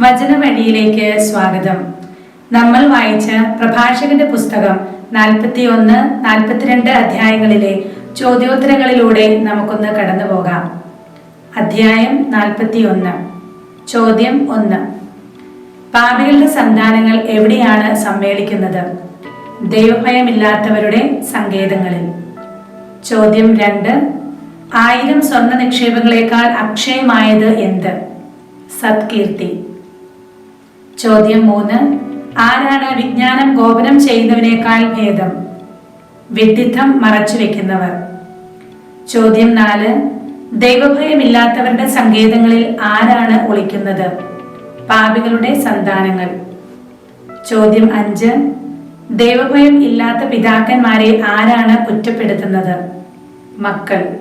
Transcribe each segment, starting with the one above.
വചനവഴിയിലേക്ക് സ്വാഗതം. നമ്മൾ വായിച്ച പ്രഭാഷകന്റെ പുസ്തകം നാൽപ്പത്തി ഒന്ന് നാൽപ്പത്തിരണ്ട് അധ്യായങ്ങളിലെ ചോദ്യോത്തരങ്ങളിലൂടെ നമുക്കൊന്ന് കടന്നു പോകാം. അധ്യായം നാൽപ്പത്തി ഒന്ന് ചോദ്യം ഒന്ന്. പാപികളുടെ സന്താനങ്ങൾ എവിടെയാണ് സമ്മേളിക്കുന്നത്? ദൈവഭയമില്ലാത്തവരുടെ സങ്കേതങ്ങളിൽ. ചോദ്യം രണ്ട് ആയിരം സ്വർണ നിക്ഷേപങ്ങളെക്കാൾ അക്ഷയമായത് എന്ത്? സത്കീർത്തി. ചോദ്യം മൂന്ന്. ആരാണ് വിജ്ഞാനം ഗോപനം ചെയ്യുന്നവനേക്കാൾ ഭേദം? വിഡിത്തം മറച്ചു വെക്കുന്നവർ. ചോദ്യം നാല്. ദൈവഭയമില്ലാത്തവരുടെ സങ്കേതങ്ങളിൽ ആരാണ് ഒളിക്കുന്നത്? പാപികളുടെ സന്താനങ്ങൾ. ചോദ്യം അഞ്ച്. ദൈവഭയം ഇല്ലാത്ത പിതാക്കന്മാരെ ആരാണ് കുറ്റപ്പെടുത്തുന്നത്? മക്കൾ.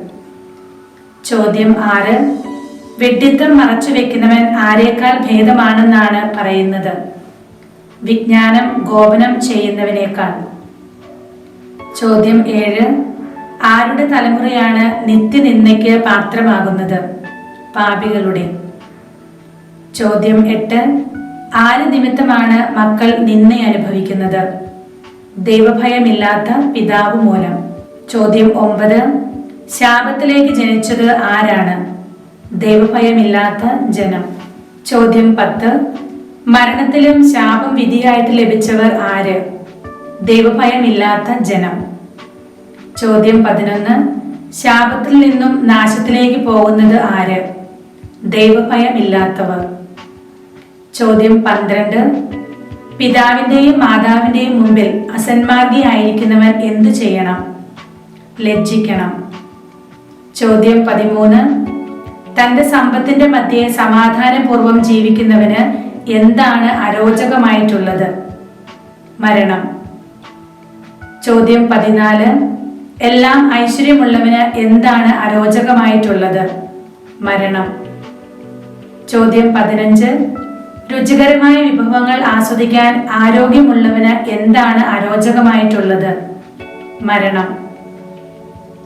ചോദ്യം ആറ്. വിഡ്ഢിത്തം മറച്ചു വെക്കുന്നവൻ ആരേക്കാൾ ഭേദമാണെന്നാണ് പറയുന്നത്. വിജ്ഞാനം ഗോപനം ചെയ്യുന്നവനേക്കാൾ. ചോദ്യം ഏഴ്. ആരുടെ തലമുറയാണ് നിത്യനിന്ദയ്ക്ക് പാത്രമാകുന്നത്? പാപികളുടെ. ചോദ്യം എട്ട്. ആര് നിമിത്തമാണ് മക്കൾ നിന്ന അനുഭവിക്കുന്നത്? ദൈവഭയമില്ലാത്ത പിതാവ് മൂലം. ചോദ്യം ഒമ്പത്. ശാപത്തിലേക്ക് ജനിച്ചത് ആരാണ്? ദൈവഭയമില്ലാത്ത ജനം. ചോദ്യം പത്ത്. മരണത്തിലും ശാപം വിധിയായിട്ട് ലഭിച്ചവർ ആര്? ദൈവഭയമില്ലാത്ത ജനം. ചോദ്യം പതിനൊന്ന്. ശാപത്തിൽ നിന്നും നാശത്തിലേക്ക് പോകുന്നത് ആര്? ദൈവഭയമില്ലാത്തവർ. ചോദ്യം പന്ത്രണ്ട്. പിതാവിന്റെയും മാതാവിന്റെയും മുമ്പിൽ അസന്മാർഗിയായിരിക്കുന്നവൻ എന്തു ചെയ്യണം? ലജ്ജിക്കണം. ചോദ്യം പതിമൂന്ന്. തന്റെ സമ്പത്തിന്റെ മധ്യേ സമാധാനപൂർവം ജീവിക്കുന്നവന് എന്താണ് അരോചകമായിട്ടുള്ളത്? മരണം. ചോദ്യം പതിനാല്. എല്ലാം ഐശ്വര്യമുള്ളവന് എന്താണ് അരോചകമായിട്ടുള്ളത്? മരണം. ചോദ്യം പതിനഞ്ച്. രുചികരമായ വിഭവങ്ങൾ ആസ്വദിക്കാൻ ആരോഗ്യമുള്ളവന് എന്താണ് അരോചകമായിട്ടുള്ളത്? മരണം.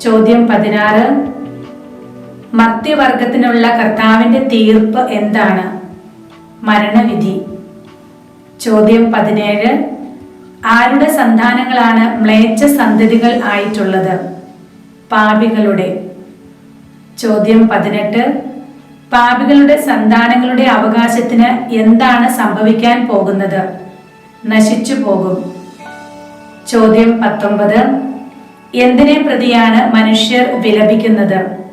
ചോദ്യം പതിനാറ്. മധ്യവർഗത്തിനുള്ള കർത്താവിന്റെ തീർപ്പ് എന്താണ്? മരണവിധി. ചോദ്യം പതിനേഴ്. ആരുടെ സന്താനങ്ങളാണ് മ്ലേച്ഛ സന്തതികൾ ആയിട്ടുള്ളത്? പാപികളുടെ. ചോദ്യം പതിനെട്ട്. പാപികളുടെ സന്താനങ്ങളുടെ അവകാശത്തിന് എന്താണ് സംഭവിക്കാൻ പോകുന്നത്? നശിച്ചു പോകും. ചോദ്യം പത്തൊമ്പത്. എന്തിനെ പ്രതിയാണ് മനുഷ്യർ വിലപിക്കുന്നത്?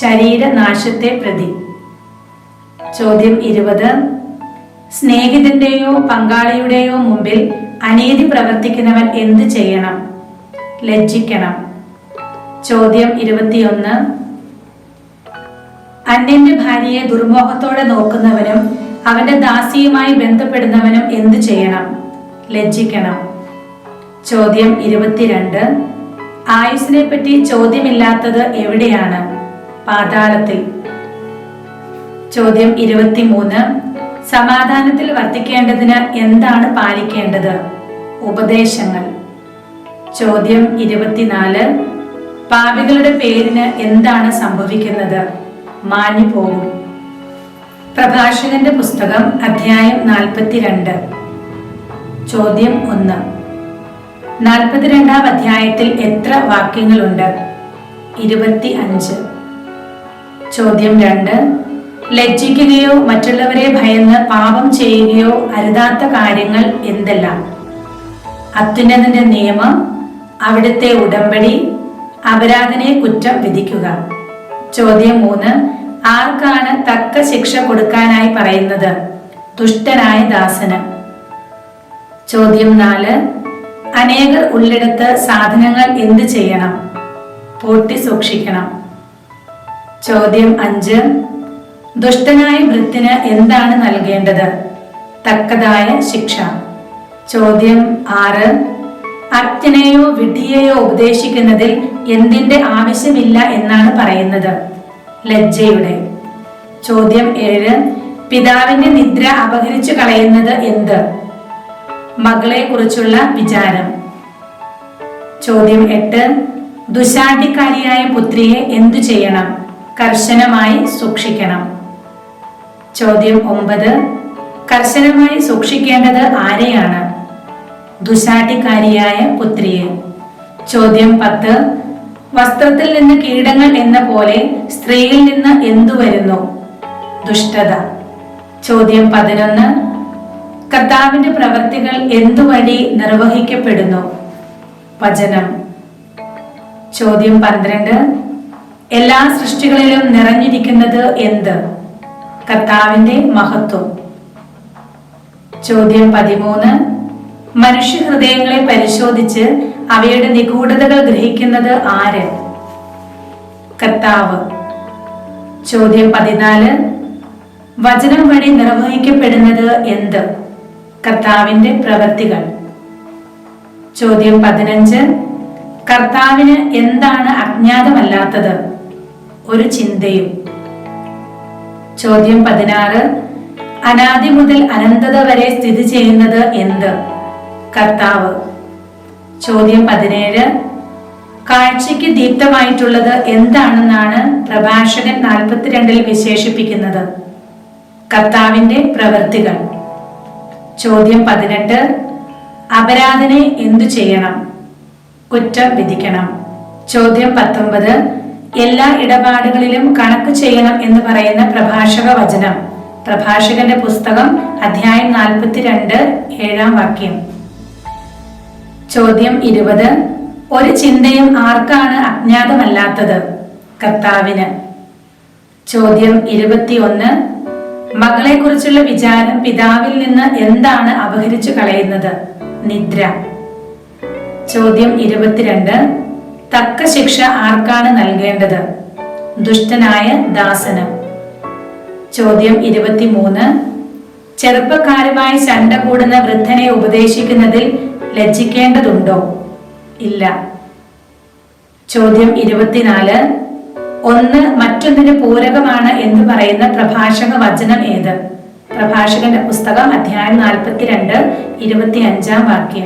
ശരീരനാശത്തെ പ്രതി. ചോദ്യം ഇരുപത്. സ്നേഹിതന്റെയോ പങ്കാളിയുടെയോ മുമ്പിൽ അനീതി പ്രവർത്തിക്കുന്നവൻ എന്ത് ചെയ്യണം? ലജ്ജിക്കണം. ചോദ്യം ഇരുപത്തിയൊന്ന്. അന്യന്റെ ഭാര്യയെ ദുർമോഹത്തോടെ നോക്കുന്നവനും അവന്റെ ദാസിയുമായി ബന്ധപ്പെടുന്നവനും എന്തു ചെയ്യണം? ലജ്ജിക്കണം. ചോദ്യം ഇരുപത്തിരണ്ട്. ആയുസിനെ പറ്റി ചോദ്യമില്ലാത്തത് എവിടെയാണ്? പാതാളത്തിൽ. ചോദ്യം ഇരുപത്തിമൂന്ന്. സമാധാനത്തിൽ വർത്തിക്കേണ്ടതിന് എന്താണ് പാലിക്കേണ്ടത്? ഉപദേശങ്ങൾ. ചോദ്യം ഇരുപത്തിനാല്. പാപികളുടെ പേരിന് എന്താണ് സംഭവിക്കുന്നത്? മാഞ്ഞു പോകും. പ്രഭാഷകന്റെ പുസ്തകം അധ്യായം നാൽപ്പത്തിരണ്ട്. ചോദ്യം ഒന്ന്. നാൽപ്പത്തിരണ്ടാം അധ്യായത്തിൽ എത്ര വാക്യങ്ങളുണ്ട്? ഇരുപത്തി അഞ്ച് ചോദ്യം രണ്ട്. ലജ്ജിക്കുകയോ മറ്റുള്ളവരെ ഭയന്ന് പാപം ചെയ്യുകയോ അരുതാത്ത കാര്യങ്ങൾ എന്തെല്ലാം? അത്യുന്നതിന്റെ നിയമം അവിടുത്തെ ഉടമ്പടി അപരാധനെ കുറ്റം വിധിക്കുക. ചോദ്യം മൂന്ന്. ആർക്കാണ് തക്ക ശിക്ഷ കൊടുക്കാനായി പറയുന്നത്? ദുഷ്ടനായ ദാസന്. ചോദ്യം നാല്. അനേകർ ഉള്ളിടത്ത് സാധനങ്ങൾ എന്ത് ചെയ്യണം? പൂട്ടി സൂക്ഷിക്കണം. ചോദ്യം അഞ്ച്. ദുഷ്ടനായ വൃത്തിന് എന്താണ് നൽകേണ്ടത്? തക്കതായ ശിക്ഷ. ചോദ്യം ആറ്. അജ്ഞനെയോ വിഡ്ഢിയെയോ ഉപദേശിക്കുന്നതിൽ എന്തിന്റെ ആവശ്യമില്ല എന്നാണ് പറയുന്നത്? ലജ്ജയുടെ. ചോദ്യം ഏഴ്. പിതാവിന്റെ നിദ്ര അപഹരിച്ചു കളയുന്നത് എന്ത്? മകളെ കുറിച്ചുള്ള വിചാരം. ചോദ്യം എട്ട്. ദുശാഠിക്കാരിയായ പുത്രിയെ എന്തു ചെയ്യണം? കർശനമായി സൂക്ഷിക്കണം. ചോദ്യം ഒമ്പത്. കർശനമായി സൂക്ഷിക്കേണ്ടത് ആരെയാണ്? ദുശാട്ടിക്കാരിയായ പുത്രിയെ. ചോദ്യം പത്ത്. വസ്ത്രത്തിൽ നിന്ന് കീടങ്ങൾ എന്ന പോലെ സ്ത്രീയിൽ നിന്ന് എന്തു വരുന്നു? ദുഷ്ടത. ചോദ്യം പതിനൊന്ന്. കർത്താവിന്റെ പ്രവർത്തികൾ എന്തുവഴി നിർവഹിക്കപ്പെടുന്നു? വചനം. ചോദ്യം പന്ത്രണ്ട്. എല്ലാ സൃഷ്ടികളിലും നിറഞ്ഞിരിക്കുന്നത് എന്ത്? കർത്താവിന്റെ മഹത്വം. ചോദ്യം പതിമൂന്ന്. മനുഷ്യ ഹൃദയങ്ങളെ പരിശോധിച്ച് അവയുടെ നിഗൂഢതകൾ ഗ്രഹിക്കുന്നത് ആര്? കർത്താവ്. ചോദ്യം പതിനാല്. വചനം വഴി നിർവഹിക്കപ്പെടുന്നത് എന്ത്? കർത്താവിന്റെ പ്രവൃത്തികൾ. ചോദ്യം പതിനഞ്ച്. കർത്താവിന് എന്താണ് അജ്ഞാതമല്ലാത്തത്? ഒരു ചിന്തയും. ചോദ്യം പതിനാറ്. അനാദി മുതൽ അനന്തത വരെ സ്ഥിതി ചെയ്യുന്നത് എന്ത്? കർത്താവ്. ചോദ്യം പതിനേഴ്. കാഴ്ചയ്ക്ക് ദീപ്തമായിട്ടുള്ളത് എന്താണെന്നാണ് പ്രഭാഷകൻ നാൽപ്പത്തിരണ്ടിൽ വിശേഷിപ്പിക്കുന്നത്. കർത്താവിന്റെ പ്രവൃത്തികൾ. ചോദ്യം പതിനെട്ട്. അപരാധനെ എന്തു ചെയ്യണം? കുറ്റം വിധിക്കണം. ചോദ്യം പത്തൊമ്പത്. എല്ലാ ഇടപാടുകളിലും കണക്ക് ചെയ്യണം എന്ന് പറയുന്ന പ്രഭാഷക വചനം. പ്രഭാഷകന്റെ പുസ്തകം അധ്യായം നാൽപ്പത്തിരണ്ട് ഏഴാം വാക്യം. ചോദ്യം ഇരുപത്. ഒരു ചിന്തയും ആർക്കാണ് അജ്ഞാതമല്ലാത്തത്? കർത്താവിന്. ചോദ്യം ഇരുപത്തിയൊന്ന്. മകളെ കുറിച്ചുള്ള വിചാരം പിതാവിൽ നിന്ന് എന്താണ് അപഹരിച്ചു കളയുന്നത്? നിദ്ര. ചോദ്യം ഇരുപത്തിരണ്ട്. തക്ക ശിക്ഷ ആർക്കാണ് നൽകേണ്ടത്? ദുഷ്ടനായ ദാസന്. ചോദ്യം ഇരുപത്തിമൂന്ന്. ചെറുപ്പക്കാരുമായി ശണ്ട കൂടുന്ന വൃദ്ധനെ ഉപദേശിക്കുന്നതിൽ ലജ്ജിക്കേണ്ടതുണ്ടോ? ഇല്ല. ചോദ്യം ഇരുപത്തിനാല്. ഒന്ന് മറ്റൊന്നിന് പൂരകമാണ് എന്ന് പറയുന്ന പ്രഭാഷക വചനം ഏത്? പ്രഭാഷകന്റെ പുസ്തകം അധ്യായം നാൽപ്പത്തിരണ്ട് ഇരുപത്തി അഞ്ചാം വാക്യം.